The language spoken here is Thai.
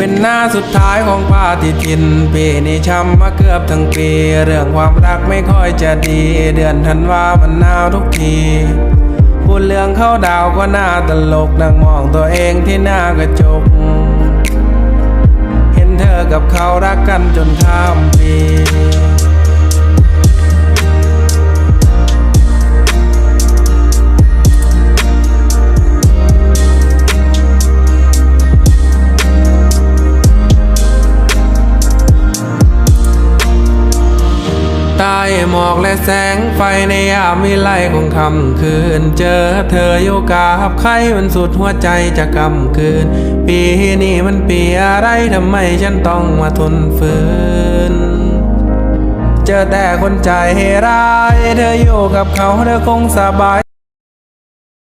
เป็นหน้าสุดท้ายของปาฏิทิน ปีนี้ช้ำมาเกือบทั้งปี เรื่องความรักไม่ค่อยจะดี เดือนธันวามันหนาวทุกที พูดเรื่องเข้าดาวก็น่าตลกนั่งมองตัวเองที่หน้ากระจก เห็นเธอกับเขารักกันจนข้ามปี หมอกและแสงไฟในยามวิไลของคำคืน เจอเธออยู่กับใครมันสุดหัวใจจะกำคืน ปีนี้มันปีอะไรทำไมฉันต้องมาทนฝืนเจอแต่คนใจร้าย เธออยู่กับเขาเธอคงสบาย